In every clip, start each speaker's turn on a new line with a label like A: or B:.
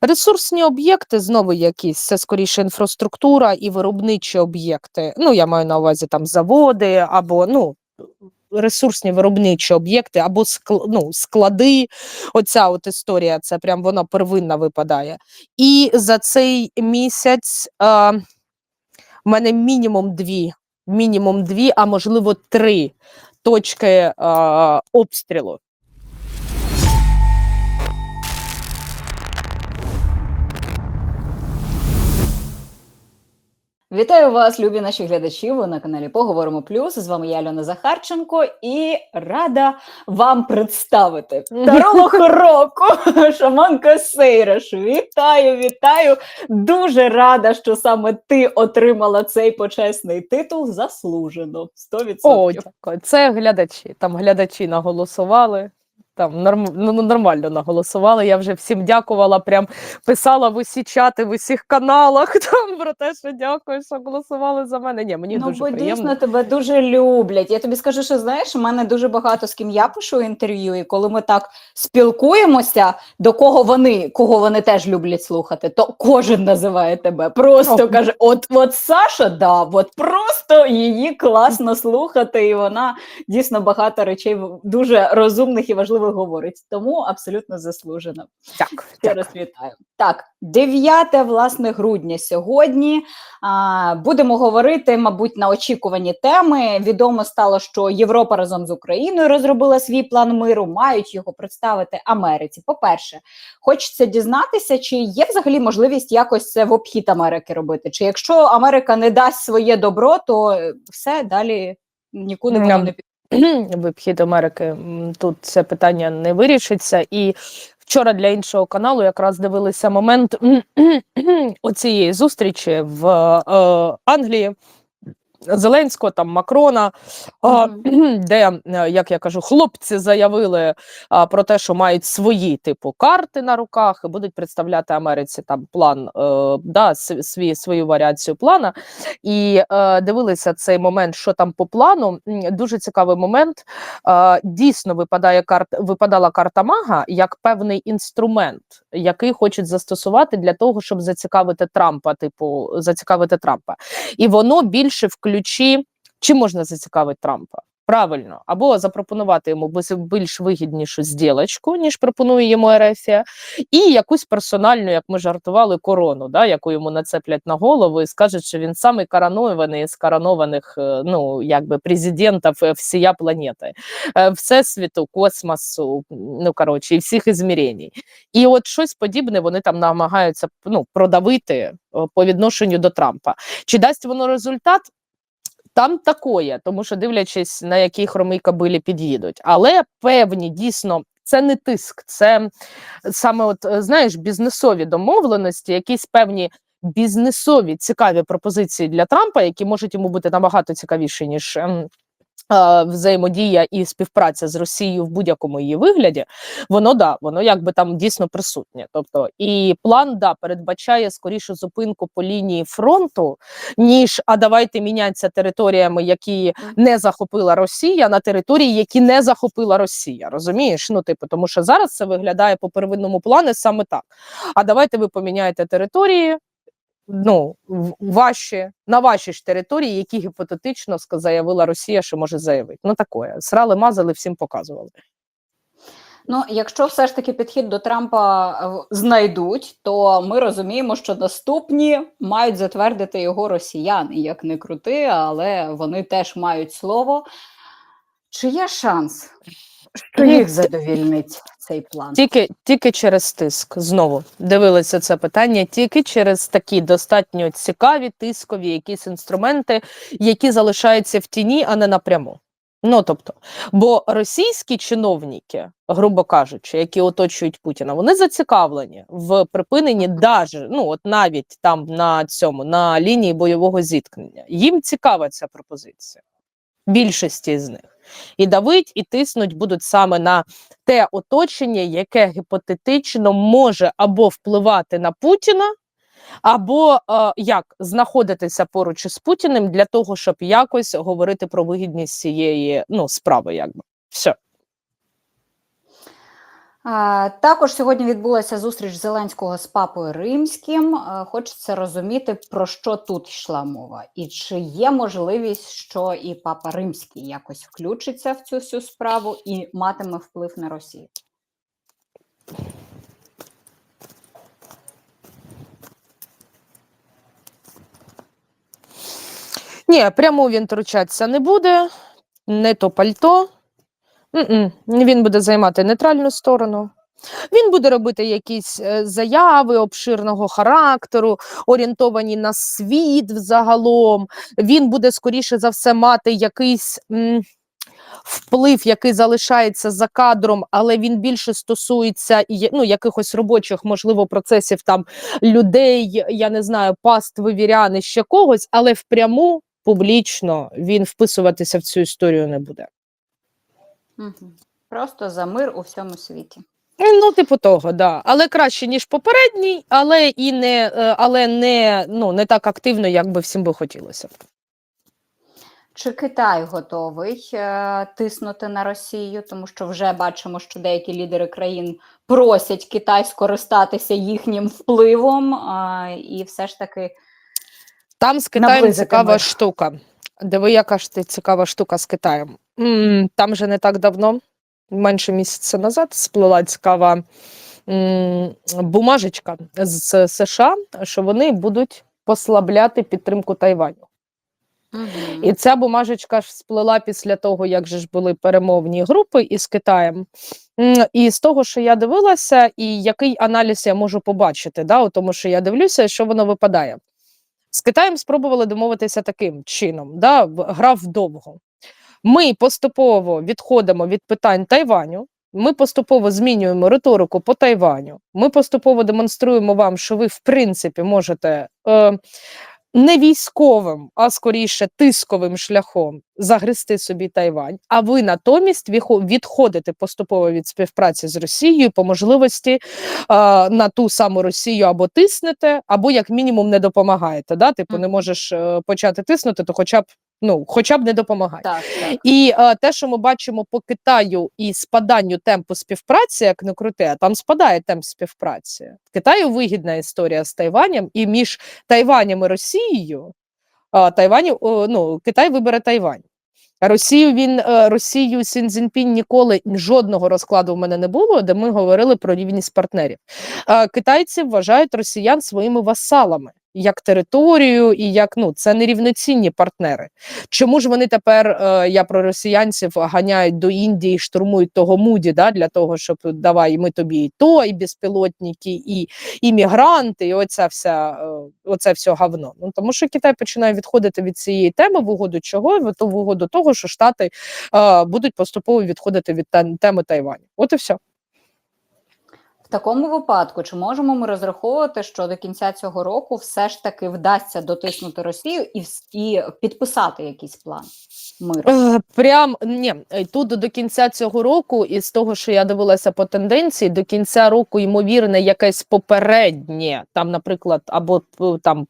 A: Ресурсні об'єкти знову якісь, це скоріше інфраструктура і виробничі об'єкти. Ну, я маю на увазі там заводи або ну, ресурсні виробничі об'єкти, або скл- ну, склади. Оця от історія, це прям вона первинна випадає. І за цей місяць е, в мене мінімум дві, мінімум дві, а можливо три точки е, обстрілу.
B: Вітаю вас, любі наші глядачі. Ви на каналі Поговоримо Плюс. З вами я Альона Захарченко і рада вам представити второго року шаманка Сейраш. Вітаю, вітаю! Дуже рада, що саме ти отримала цей почесний титул заслужено. 100%.
A: О, дякую. Це глядачі. Там глядачі наголосували. Там норм, ну, ну, нормально наголосували. Я вже всім дякувала, прям писала в усі чати, в усіх каналах там про те, що дякую, що голосували за мене. Ні, мені
B: ну,
A: дуже
B: бо
A: приємно.
B: дійсно тебе дуже люблять. Я тобі скажу, що знаєш, у мене дуже багато з ким я пишу інтерв'ю, і коли ми так спілкуємося, до кого вони, кого вони теж люблять слухати, то кожен називає тебе. Просто
A: О.
B: каже: от, от Саша, да, от просто її класно слухати, і вона дійсно багато речей дуже розумних і важливих говорить. Тому абсолютно заслужено.
A: Дякую.
B: раз вітаю. Так, 9 власне грудня сьогодні. А, будемо говорити, мабуть, на очікувані теми. Відомо стало, що Європа разом з Україною розробила свій план миру, мають його представити Америці. По-перше, хочеться дізнатися, чи є взагалі можливість якось це в обхід Америки робити. Чи якщо Америка не дасть своє добро, то е, все далі нікуди воно не піде.
A: Вибхід Америки тут це питання не вирішиться. І вчора для іншого каналу якраз дивилися момент оцієї зустрічі в е, Англії. Зеленського, там Макрона, а, де, е, як я кажу, хлопці заявили про те, що мають свої типу карти на руках і будуть представляти Америці там план, е, да, свій, свою варіацію плана. І е, дивилися цей момент, що там по плану. Дуже цікавий момент. Дійсно випадає карт, випадала карта мага як певний інструмент, який хочуть застосувати для того, щоб зацікавити Трампа, типу, зацікавити Трампа. І воно більше в ключі, чи можна зацікавити Трампа. Правильно, або запропонувати йому більш вигіднішу зділочку, ніж пропонує йому Ерефія, і якусь персональну, як ми жартували, корону, да, яку йому нацеплять на голову і скажуть, що він самий коронований з коронованих, е, ну якби президентів е, всія планети, е, всесвіту, космосу, ну коротше, і всіх ізмірень. І от щось подібне вони там намагаються ну, продавити по відношенню до Трампа. Чи дасть воно результат? Там такое, тому що дивлячись, на які хромий кабилі під'їдуть. Але певні дійсно. Це не тиск, це саме, от е, знаєш, бізнесові домовленості, якісь певні бізнесові цікаві пропозиції для Трампа, які можуть йому бути набагато цікавіші, ніж ем, взаємодія і співпраця з Росією в будь-якому її вигляді. Воно да, воно якби там дійсно присутнє. Тобто, і план да передбачає скоріше зупинку по лінії фронту, ніж а давайте мінятися територіями, які не захопила Росія, на території, які не захопила Росія. Розумієш? Ну, типу, тому що зараз це виглядає по первинному плану саме так. А давайте ви поміняєте території. Ну, ваші на ваші ж території, які гіпотетично заявила Росія, що може заявити. Ну таке. Срали, мазали, всім показували.
B: Ну, якщо все ж таки підхід до Трампа е, знайдуть, то ми розуміємо, що наступні мають затвердити його росіяни, як не крути, але вони теж мають слово. Чи є шанс, що їх задовільнить цей план?
A: Тільки, тільки через тиск. Знову дивилися це питання, тільки через такі достатньо цікаві тискові якісь інструменти, які залишаються в тіні, а не напряму. Ну тобто, бо російські чиновники, грубо кажучи, які оточують Путіна, вони зацікавлені в припиненні даже, ну от навіть там на цьому на лінії бойового зіткнення. Їм цікава ця пропозиція. Більшості з них. І давить, і тиснуть будуть саме на те оточення, яке гіпотетично може або впливати на Путіна, або е, як знаходитися поруч із Путіним для того, щоб якось говорити про вигідність цієї ну, справи, якби все.
B: Також сьогодні відбулася зустріч Зеленського з папою римським. Е, Хочеться розуміти, про що тут йшла мова, і чи є можливість, що і папа римський якось включиться в цю всю справу і матиме вплив на Росію.
A: Ні, прямо він втручатися не буде, не то пальто. Він буде займати нейтральну сторону. Він буде робити якісь е, заяви обширного характеру, орієнтовані на світ взагалом. Він буде, скоріше за все, мати якийсь м, вплив, який залишається за кадром, але він більше стосується ну, якихось робочих, можливо, процесів там людей, я не знаю, пастви віряни, ще когось, але впряму публічно він вписуватися в цю історію не буде.
B: Угу. Просто за мир у всьому світі.
A: Ну, типу того, да. Але краще, ніж попередній, але і не, е, але не, ну, не так активно, як би всім би хотілося.
B: Чи Китай готовий е, тиснути на Росію, тому що вже бачимо, що деякі лідери країн просять Китай скористатися їхнім впливом, е, і все ж таки
A: Там з Китаєм цікава штука. Диви, яка ж ти цікава штука з Китаєм. М, Там же не так давно, менше місяця назад, сплила цікава м, бумажечка з США, що вони будуть послабляти підтримку Тайваню. І ця бумажечка ж сплила після того, як же ж були перемовні групи із Китаєм. М, І з того, що я дивилася, і який аналіз я можу побачити, да, у тому, що я дивлюся, що воно випадає. З Китаєм спробували домовитися таким чином, да, в- гра вдовго. Ми поступово відходимо від питань Тайваню. Ми поступово змінюємо риторику по Тайваню. Ми поступово демонструємо вам, що ви, в принципі, можете е, не військовим, а скоріше тисковим шляхом загрести собі Тайвань. А ви натомість відходите поступово від співпраці з Росією по можливості е, на ту саму Росію або тиснете, або як мінімум не допомагаєте. Да? Типу, не можеш е, почати тиснути, то хоча б ну, хоча б не допомагай.
B: так, так.
A: І е, те, що ми бачимо по Китаю і спаданню темпу співпраці, як не крути, а там спадає темп співпраці. Китаю вигідна історія з Тайванем, і між Тайванем і Росією е, Тайваню, о, ну, Китай вибере Тайвань. Росію він е, Росію Сін Цзіньпінь ніколи жодного розкладу в мене не було, де ми говорили про рівність партнерів. Е, Китайці вважають росіян своїми васалами як територію, і як ну це нерівноцінні партнери. Чому ж вони тепер е, я про росіянців ганяють до Індії, штурмують того муді, да, для того, щоб давай ми тобі і то, і безпілотники, і іммігранти, і оця вся е, оце все говно. Ну тому що Китай починає відходити від цієї теми в угоду чого? В угоду того, що Штати е, будуть поступово відходити від тем- теми Тайваню. От і все.
B: В такому випадку, чи можемо ми розраховувати, що до кінця цього року все ж таки вдасться дотиснути Росію і, і підписати якийсь план миру?
A: Е, Прям ні, е, тут до кінця цього року, і з того, що я дивилася по тенденції, до кінця року ймовірне якесь попереднє, там, наприклад, або там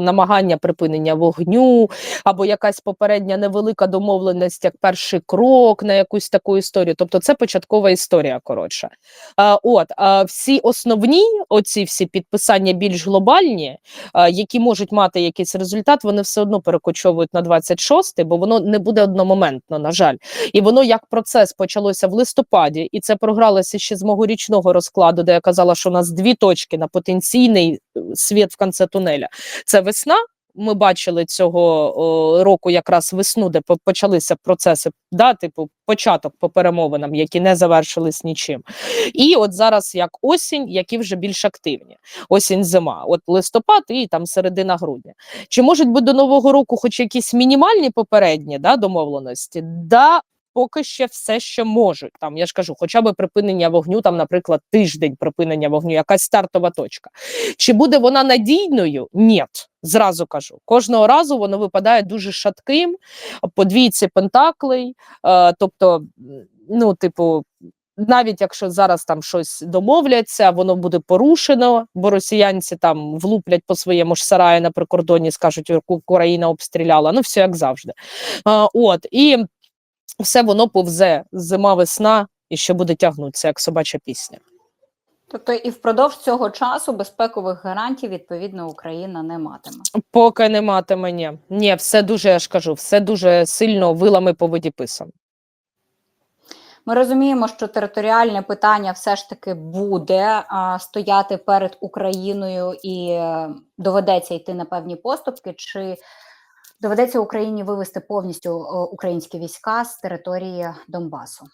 A: намагання припинення вогню, або якась попередня невелика домовленість як перший крок на якусь таку історію. Тобто, це початкова історія. Коротше, а, от всі основні, оці всі підписання більш глобальні, які можуть мати якийсь результат, вони все одно перекочовують на 26-й, бо воно не буде одномоментно, на жаль. І воно як процес почалося в листопаді, і це програлося ще з мого річного розкладу, де я казала, що у нас дві точки на потенційний е, світ в кінці тунеля. Це весна. Ми бачили цього о, року якраз весну, де почалися процеси, да, типу початок по перемовинам, які не завершились нічим. І от зараз як осінь, які вже більш активні. Осінь, зима, от листопад і там середина грудня. Чи можуть бути до нового року хоч якісь мінімальні попередні да, домовленості? Да, поки ще все ще можуть. Там я ж кажу, хоча б припинення вогню, там, наприклад, тиждень припинення вогню, якась стартова точка. Чи буде вона надійною? Ні. Зразу кажу, кожного разу воно випадає дуже шатким, по двійці пентаклей. Е, тобто, ну, типу, навіть якщо зараз там щось домовляться, воно буде порушено, бо росіянці там влуплять по своєму ж сараю на прикордоні, скажуть, «Уку- Україна обстріляла. Ну, все як завжди. А, от і все воно повзе зима, весна, і ще буде тягнутися, як собача пісня.
B: Тобто і впродовж цього часу безпекових гарантій відповідно Україна не матиме.
A: Поки не матиме, ні. Ні, все дуже, я ж кажу, все дуже сильно вилами по воді писано.
B: Ми розуміємо, що територіальне питання все ж таки буде а, стояти перед Україною і е, доведеться йти на певні поступки. Чи доведеться Україні вивести повністю українські війська з території Донбасу?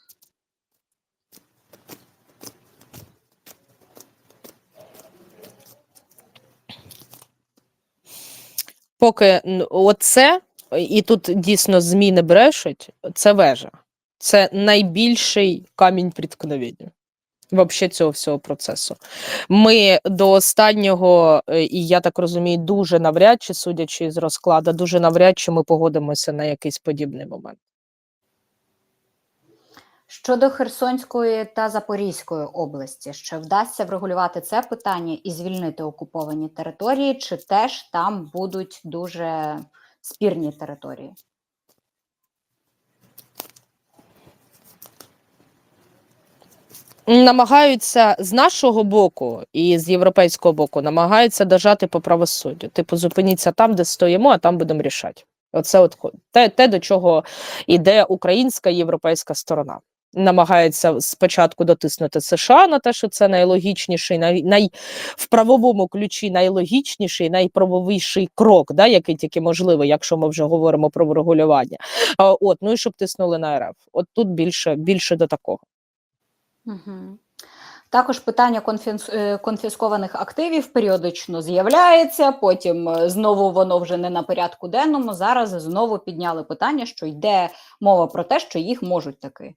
A: Поки оце, і тут дійсно зміни брешуть, це вежа. Це найбільший камінь приткновення. Вообще цього всього процесу. Ми до останнього, е, і я так розумію, дуже навряд чи, судячи з розкладу, дуже навряд чи ми погодимося на якийсь подібний момент.
B: Щодо Херсонської та Запорізької області, чи вдасться врегулювати це питання і звільнити окуповані території, чи теж там будуть дуже спірні території?
A: Намагаються з нашого боку і з європейського боку намагаються дожати по правосуддю. Типу, зупиніться там, де стоїмо, а там будемо рішати. Оце от те, те, до чого йде українська і європейська сторона. Намагається спочатку дотиснути США на те, що це найлогічніший, най, най в правовому ключі найлогічніший, найправовіший крок, да, який тільки можливий, якщо ми вже говоримо про врегулювання. От, ну і щоб тиснули на РФ. От тут більше, більше до такого.
B: Угу. Також питання е, конфіскованих активів періодично з'являється. Потім е, знову воно вже не на порядку денному. Зараз знову підняли питання, що йде мова про те, що їх можуть таки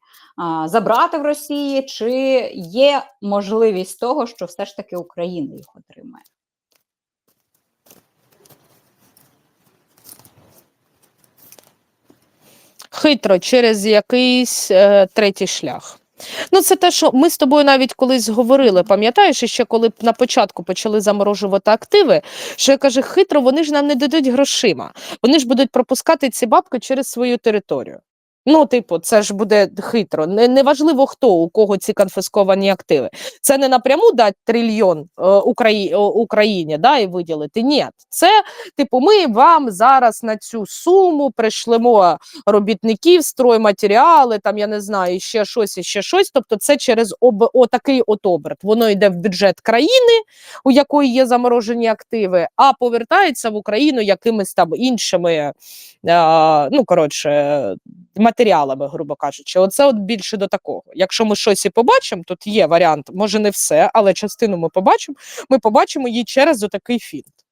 B: забрати в Росії, чи є можливість того, що все ж таки Україна їх отримає.
A: хитро через якийсь е, третій шлях. Ну, це те, що ми з тобою навіть колись говорили, пам'ятаєш, ще коли на початку почали заморожувати активи, що я кажу, хитро, вони ж нам не дадуть грошима. Вони ж будуть пропускати ці бабки через свою територію. Ну, типу, це ж буде хитро. Не, неважливо, хто у кого ці конфісковані активи. Це не напряму дати трильйон е, Украї, Україні да, і виділити. Ні, це типу, ми вам зараз на цю суму пришлемо робітників, стройматеріали, там я не знаю, ще щось, і ще щось. Тобто, це через об отакий от оберт. Воно йде в бюджет країни, у якої є заморожені активи, а повертається в Україну якимись там іншими, е, ну коротше, матеріалами, грубо кажучи. Оце от більше до такого. Якщо ми щось і побачимо, тут є варіант, може не все, але частину ми побачимо. Ми побачимо її через отакий фінт.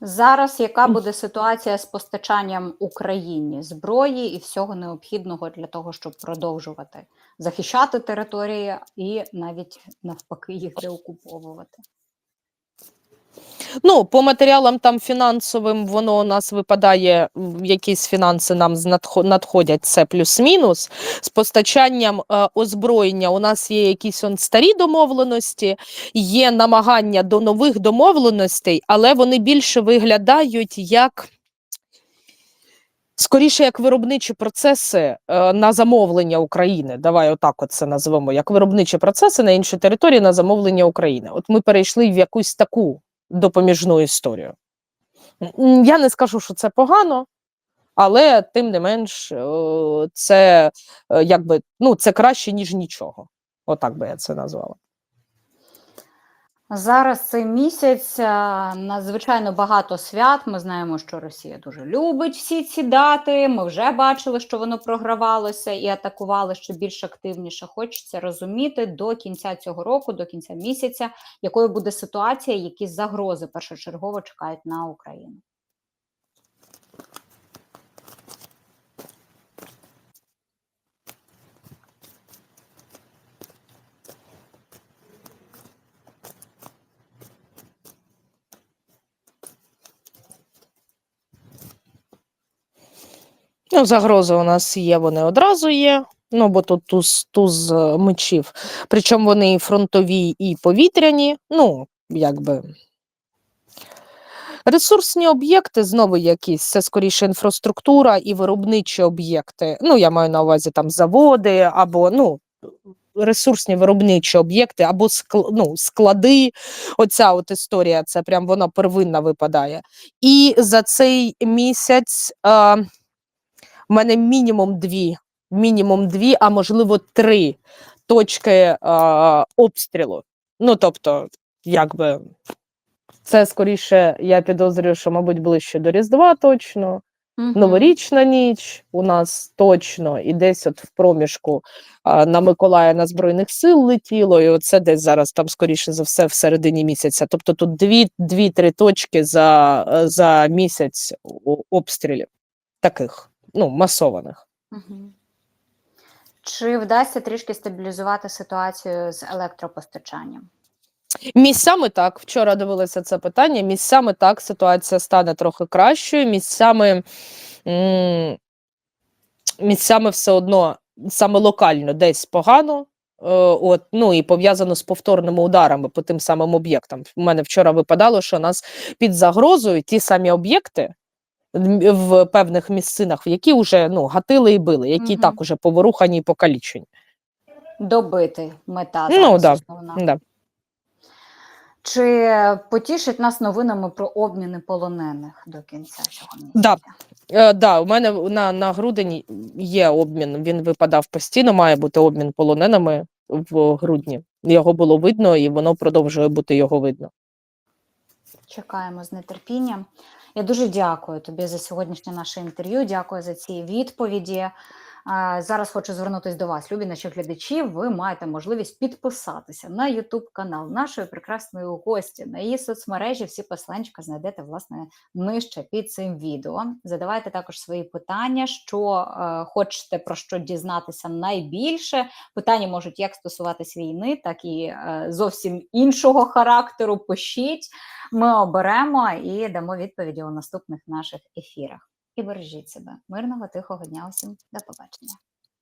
B: Зараз яка буде ситуація з постачанням Україні зброї і всього необхідного для того, щоб продовжувати захищати території і навіть навпаки їх деокуповувати?
A: Ну, по матеріалам там фінансовим воно у нас випадає, якісь фінанси нам надходять, це плюс-мінус. З постачанням е, озброєння у нас є якісь он старі домовленості, є намагання до нових домовленостей, але вони більше виглядають як. Скоріше, як виробничі процеси е, на замовлення України. Давай отак от це назвемо, як виробничі процеси на іншій території на замовлення України. От ми перейшли в якусь таку допоміжну історію. Я не скажу, що це погано, але тим не менш, е, це е, якби ну, це краще, ніж нічого. Отак би я це назвала.
B: Зараз цей місяць надзвичайно багато свят. Ми знаємо, що Росія дуже любить всі ці дати. Ми вже бачили, що воно програвалося і атакували ще більш активніше. Хочеться розуміти до кінця цього року, до кінця місяця, якою буде ситуація, які загрози першочергово чекають на Україну.
A: Ну, загрози у нас є, вони одразу є. Ну, бо тут туз, туз е, мечів. Причому вони і фронтові, і повітряні. Ну, якби. Ресурсні об'єкти знову якісь, це скоріше інфраструктура і виробничі об'єкти. Ну, я маю на увазі там заводи або ну, ресурсні виробничі об'єкти, або скл- ну, склади. Оця от історія, це прям вона первинна випадає. І за цей місяць е, в мене мінімум дві, мінімум дві, а можливо три точки е, обстрілу. Ну, тобто, якби це скоріше, я підозрюю, що, мабуть, ближче до Різдва точно.
B: Мгм.
A: Новорічна ніч у нас точно, і десь от в проміжку а, на Миколая на Збройних сил летіло, і оце десь зараз там, скоріше за все, в середині місяця. Тобто тут дві, дві-три точки за, за місяць обстрілів таких, ну, масованих.
B: Чи вдасться трішки стабілізувати ситуацію з електропостачанням?
A: Місцями так, вчора дивилася це питання. Місцями так ситуація стане трохи кращою. Місцями, місцями все одно саме локально десь погано. е, От, ну і пов'язано з повторними ударами по тим самим об'єктам. У мене вчора випадало, що нас під загрозою ті самі об'єкти в певних місцинах, які вже ну, гатили і били, які
B: Мгм.
A: так уже поворухані і покалічені.
B: Добити мета
A: Ну,
B: зараз
A: да. Да.
B: Чи потішить нас новинами про обміни полонених до кінця цього місяця?
A: Да. Е, да, у мене на, на грудень є обмін. Він випадав постійно, має бути обмін полоненими в грудні. Його було видно, і воно продовжує бути його видно.
B: Чекаємо з нетерпінням. Я дуже дякую тобі за сьогоднішнє наше інтерв'ю. Дякую за ці відповіді. Зараз хочу звернутися до вас, любі наші глядачі. Ви маєте можливість підписатися на YouTube канал нашої прекрасної гості, на її соцмережі. Всі посиланчика знайдете власне нижче під цим відео. Задавайте також свої питання, що е, хочете про що дізнатися найбільше. Питання можуть як стосуватись війни, так і е, зовсім іншого характеру. Пишіть. Ми оберемо і дамо відповіді у наступних наших ефірах. І бережіть себе. Мирного, тихого дня усім. До побачення.